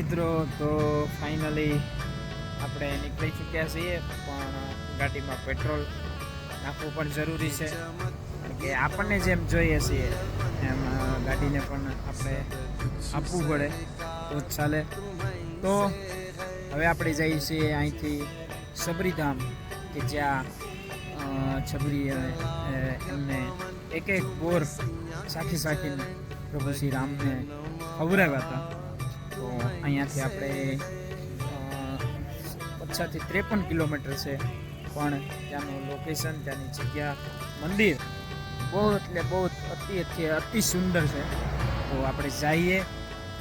મિત્રો, તો ફાઇનલી આપણે નીકળી ચૂક્યા છીએ, પણ ગાડીમાં પેટ્રોલ નાખવું પણ જરૂરી છે. કે આપણને જેમ જોઈએ છીએ, એમ ગાડીને પણ આપણે આપવું પડે, તો જ ચાલે. તો હવે આપણે જઈએ છીએ અહીંથી સબરીધામ કે જ્યાં છબરી એમને એક એક બોર સાખી સાખીને પ્રભુ શ્રી રામને ખવડાવ્યા હતા. અહીંયાથી આપણે પચાસથી ત્રેપન કિલોમીટર છે. પણ ત્યાંનું લોકેશન ત્યાંની જગ્યા, મંદિર બહુ એટલે બહુ અતિ અતિ અતિ સુંદર છે. તો આપણે જઈએ,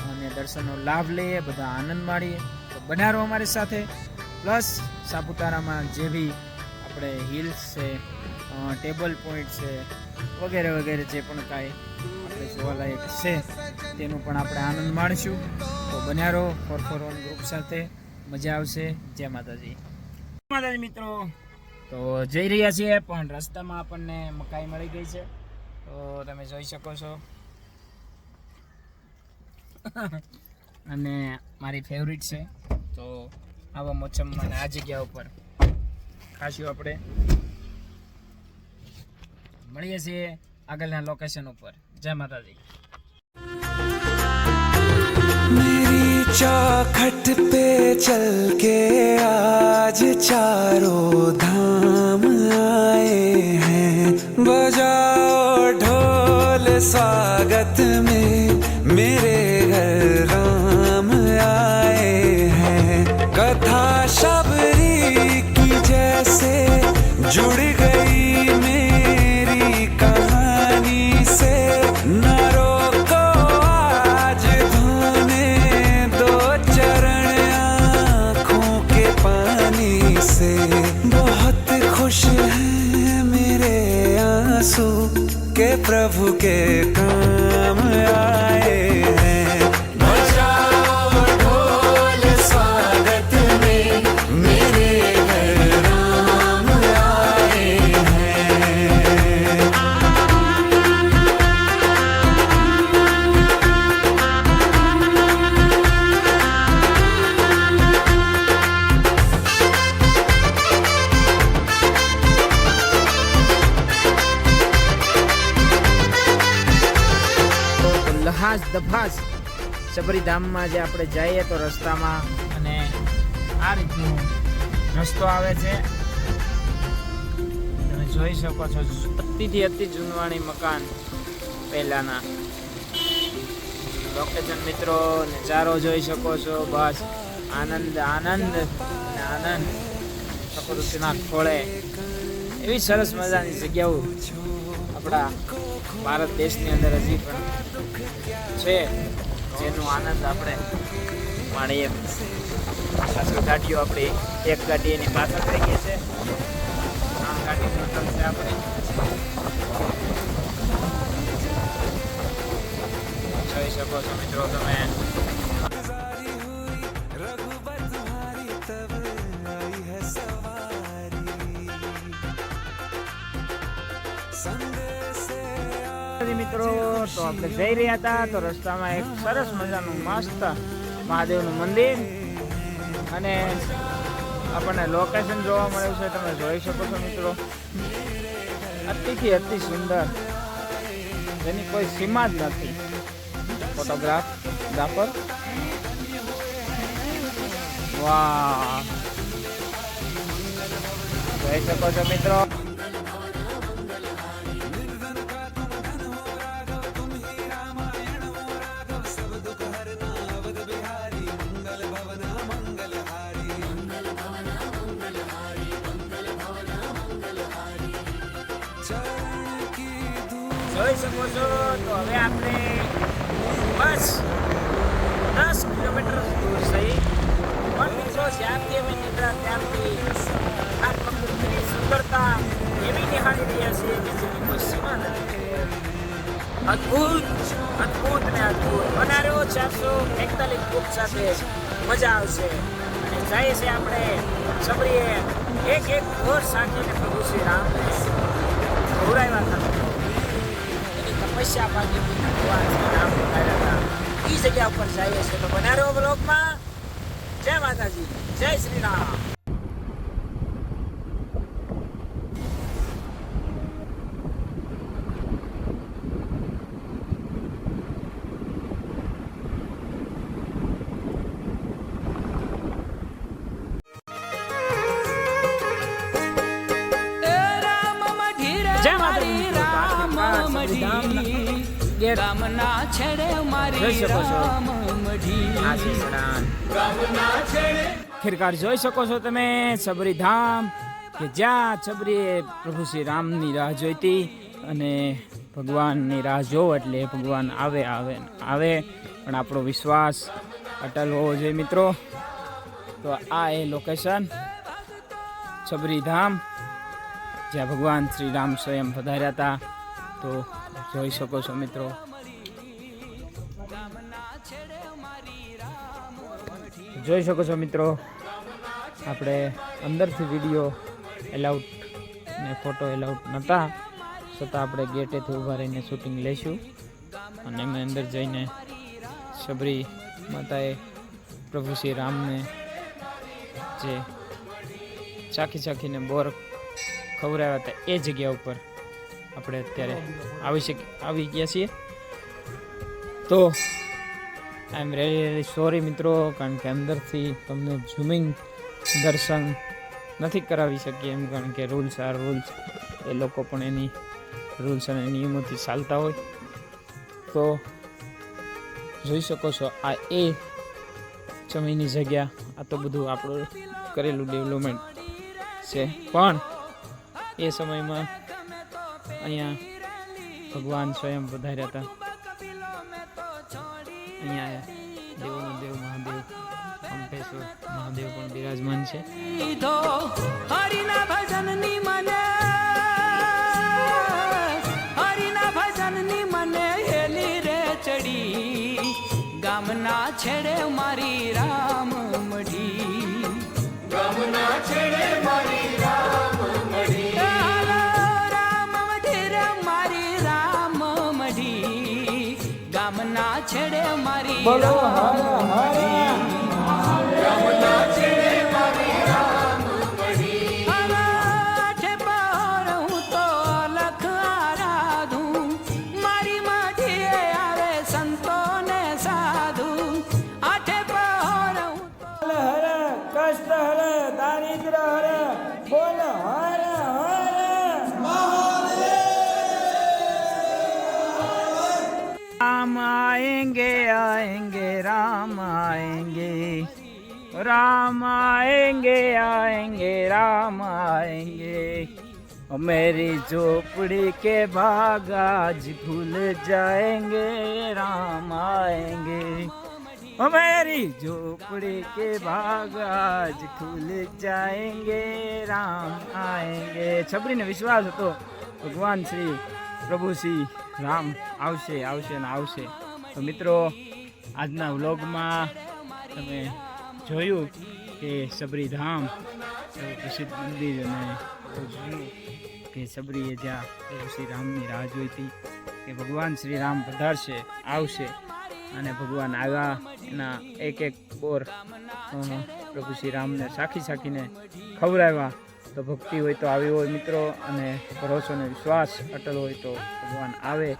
અને દર્શનનો લાભ લઈએ, બધા આનંદ માણીએ. તો બનારો અમારી સાથે, પ્લસ સાપુતારામાં જે બી આપણે હિલ્સ છે ટેબલ પોઈન્ટ છે, વગેરે વગેરે જે પણ કાંઈ આપણે જોવાલાયક છે, તેનું પણ આપણે આનંદ માણીશું. તો બન્યા રહો ફોર ફોર વન ગ્રુપ સાથે. મજા આવશે. જય માતાજી. માતાજી મિત્રો. તો જઈ રહ્યા છીએ પણ રસ્તામાં આપણને મકાઈ મળી ગઈ છે. તો તમે જોઈ શકો છો. અને મારી ફેવરિટ છે. તો આવા મોસમમાં આ જગ્યા ઉપર ખાશું આપણે. મળીએ છીએ આગળના લોકેશન ઉપર. જય માતાજી. चौखट पे चल के आज चारों धाम आए हैं। बजाओ ढोल स्वागत में मेरे घर राम आए हैं। कथा शबरी बहुत खुश हैं मेरे आंसू के प्रभु के काम आए हैं લહાસ દફાસ સબરીધામમાં જે આપણે જઈએ તો રસ્તામાં અને આ રીતનું રસ્તો આવે છે. તમે જોઈ શકો છો, અતિથી અતિ જૂનવાણી મકાન પહેલાના. લોકેશન મિત્રો, નજારો જોઈ શકો છો, બસ. આનંદ આનંદ આનંદ. પ્રકૃતિના ખોળે. એવી સરસ મજાની જગ્યાઓ આપણા ભારત દેશની અંદર હજી પણ છે, જેનો આનંદ આપણે માણીએ. પાછળ ગાડીઓ આપણી એક ગાડી એની પાછળ થઈ ગઈ છે. ત્રણ ગાડી ટોટલ છે આપણી. જોઈ શકો છો મિત્રો તમે. sun નમસ્તે મિત્રો, તો આપણે જઈ રહ્યા હતા, તો રસ્તામાં એક સરસ મજાનું મસ્ત મહાદેવનું મંદિર. અને આપણને લોકેશન જોવા મળ્યું છે, તમે જોઈ શકો છો મિત્રો. અતિથી અતિ સુંદર. જેની કોઈ સીમા જ નથી. ફોટોગ્રાફ ગ્રાફર વાહ. જોઈ શકો છો મિત્રો. જોઈ શકો છો તો હવે આપણે બસ દસ કિલોમીટર દૂર થઈ. પણ મિત્રો જ્યાં અમે નીકળ્યા ત્યાંથી આ પ્રકૃતિની સુંદરતા એવી નિહાળી રહ્યા છીએ કે જેની કોઈ સીમા નથી. અદ્ભુત અદ્ભુત ને અદ્ભુત. બનાર્યો ચારસો એકતાલીસ ફૂટ સાથે. મજા આવશે. અને જઈએ છે આપણે સબરીએ એક એક ઘોર સાંકીને પ્રભુ શ્રી રામને ગૌરાવ્યા હતા. એની તપસ્યા પાકી એ જગ્યા ઉપર જઈએ છીએ તો બનારો બ્લોકમાં જય માતાજી. જય શ્રી રામ ગેટ ગામના છેડે મારી જોઈ શકો છો. રામ જોઈ શકો તમે સબરીધામ કે જ્યાં છબરીએ પ્રભુ શ્રી રામની રાહ જોઈતી અને ભગવાનની રાહ જોવો એટલે ભગવાન આવે આવે આવે. પણ આપણો વિશ્વાસ અટલ હોવો જોઈએ મિત્રો. તો આ એ લોકેશન છબરીધામ જ્યાં ભગવાન શ્રી રામ સ્વયં પધાર્યા હતા. તો જોઈ શકો છો મિત્રો. જોઈ શકો છો મિત્રો, આપણે અંદરથી વીડિયો એલાઉટ ને ફોટો એલાઉટ નહોતા છતાં આપણે ગેટેથી ઊભા રહીને શૂટિંગ લઈશું. અને અમે અંદર જઈને શબરી માતાએ પ્રભુ શ્રી રામને જે ચાખી ચાખીને બોર ખવડાવ્યા હતા એ જગ્યા ઉપર આપણે અત્યારે આવી શકી, આવી ગયા છીએ. તો I am really really sorry મિત્રો, કારણ કે અંદરથી તમને ઝૂમિંગ દર્શન નથી કરાવી શકીએ એમ, કારણ કે રૂલ્સ આર રૂલ્સ એ લોકો પણ એની રૂલ્સ અને નિયમોથી ચાલતા હોય. તો, જોઈ શકો છો, આ એ જમીનની જગ્યા, આ તો બધું આપણું કરેલું ડેવલપમેન્ટ છે. પણ, એ સમયમાં અહીંયા ભગવાન સ્વયં વધાર્યા હતા. અહીંયા દેવોનો દેવ મહાદેવ, અંબેશ્વર મહાદેવ પણ બિરાજમાન છે. હરિના હરિના ભજનની મને, હરિના ભજનની મને હેલી રે ચડી. ગામના છેડે ગામના છેડે મારી राम आएंगे आएंगे राम आएंगे और मेरी झोपड़ी के भाग आज खुल जाएंगे राम आएंगे ओ मेरी झोपड़ी के भाग आज खुल जाएंगे राम आएंगे છબરીને વિશ્વાસ હતો ભગવાન શ્રી પ્રભુ શ્રી રામ આવશે આવશે ને આવશે તો મિત્રો આજના વ્લોગમાં તમે જોયું કે સબરીધામ પ્રસિદ્ધ મંદિર અને જોયું કે સબરીએ જ્યાં શ્રી રામની રાહ જોઈ હતી કે ભગવાન શ્રી રામ પધારશે, આવશે અને ભગવાન આવ્યા એના એક એક બોર પ્રભુ શ્રી રામને સાખી સાખીને ખવડાવ્યા. તો ભક્તિ હોય તો આવી હોય મિત્રો અને ભરોસો અને વિશ્વાસ અટલ હોય તો ભગવાન આવે.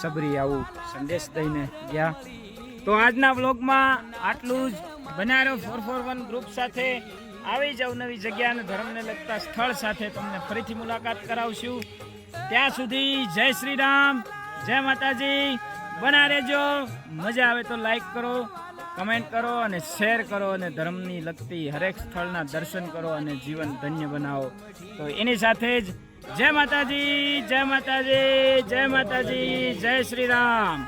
સબરી આવું સંદેશ દઈને ગયા. તો આજના બ્લોગમાં આટલું જ. બનારો ફોર ફોર વન ગ્રુપ સાથે આવી જાવ નવી જગ્યા અને ધર્મને લગતા સ્થળ સાથે તમને ફરીથી મુલાકાત કરાવશું. ત્યાં સુધી જય શ્રી રામ જય માતાજી, બના રહેજો. મજા આવે તો લાઈક કરો, કમેન્ટ કરો અને શેર કરો અને ધર્મની લગતી હરેક સ્થળના દર્શન કરો અને જીવન ધન્ય બનાવો. તો એની સાથે જ જય માતાજી જય માતાજી જય માતાજી, જય શ્રી રામ